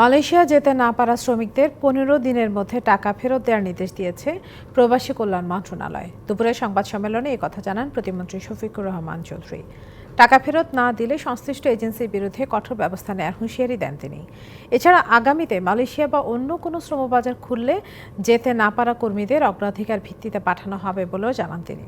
Malaysia যেতে না পারা শ্রমিকদের পনেরো দিনের মধ্যে টাকা ফেরত দেওয়ার নির্দেশ দিয়েছে প্রবাসী কল্যাণ মন্ত্রণালয়। দুপুরে সংবাদ সম্মেলনে কথা জানান প্রতিমন্ত্রী শফিকুর রহমান চৌধুরী। টাকা ফেরত না দিলে সংশ্লিষ্ট এজেন্সির বিরুদ্ধে কঠোর ব্যবস্থা নেওয়ার হুঁশিয়ারি দেন তিনি। এছাড়া আগামীতে মালয়েশিয়া বা অন্য কোনো শ্রমবাজার খুললে যেতে না পারা কর্মীদের অগ্রাধিকার ভিত্তিতে পাঠানো হবে বলেও জানান তিনি।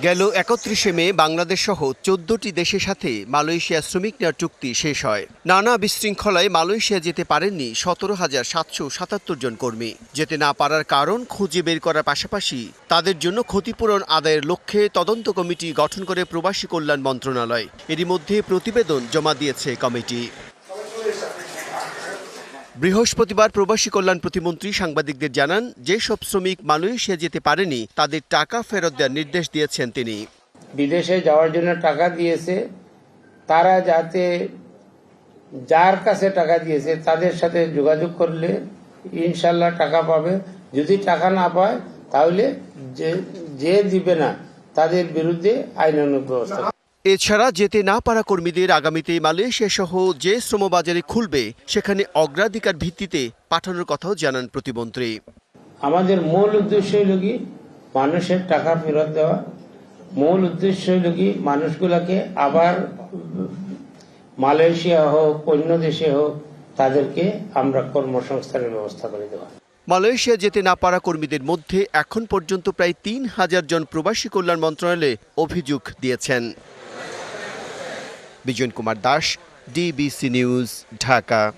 গেল একত্রিশে মে বাংলাদেশ সহ চোদ্দটি দেশের সাথে মালয়েশিয়া শ্রমিক নেওয়ার চুক্তি শেষ হয়। নানা বিশৃঙ্খলায় মালয়েশিয়া যেতে পারেননি সতেরো হাজার সাতশো সাতাত্তর জন কর্মী। যেতে না পারার কারণ খুঁজে বের করার পাশাপাশি তাদের জন্য ক্ষতিপূরণ আদায়ের লক্ষ্যে তদন্ত কমিটি গঠন করে প্রবাসী কল্যাণ মন্ত্রণালয়। এরই মধ্যে প্রতিবেদন জমা দিয়েছে কমিটি। বৃহস্পতিবার প্রবাসী কল্যাণ প্রতিমন্ত্রী সাংবাদিকদের জানান, যেসব শ্রমিক মালয়েশিয়া যেতে পারেনি, তাদের টাকা ফেরত দেওয়ার নির্দেশ দিয়েছেন তিনি। বিদেশে যাওয়ার জন্য টাকা দিয়েছে, তারা যাতে যার কাছে টাকা দিয়েছে তাদের সাথে যোগাযোগ করলে ইনশাল্লাহ টাকা পাবে। যদি টাকা না পায়, তাহলে যে যে দিবে না, তাদের বিরুদ্ধে আইনানুগ ব্যবস্থা। এছাড়া যেতে না পারা কর্মীদের আগামীতে মালয়েশিয়া সহ যে শ্রমবাজারে খুলবে সেখানে অগ্রাধিকার ভিত্তিতে পাঠানোর কথাও জানান প্রতিমন্ত্রী। আমাদের মূল উদ্দেশ্য হইল কি? মানুষের টাকা ফেরত দেওয়া। মূল উদ্দেশ্য হইল কি? মানুষগুলাকে আবার মালয়েশিয়া হোক অন্য দেশে হোক তাদেরকে আমরা কর্মসংস্থানের ব্যবস্থা করে দেওয়া মালয়েশিয়া যেতে না পারা কর্মীদের মধ্যে এখন পর্যন্ত প্রায় তিন হাজার জন প্রবাসী কল্যাণ মন্ত্রণালয়ে অভিযোগ দিয়েছেন। Bijoyan Kumar Das DBC news Dhaka.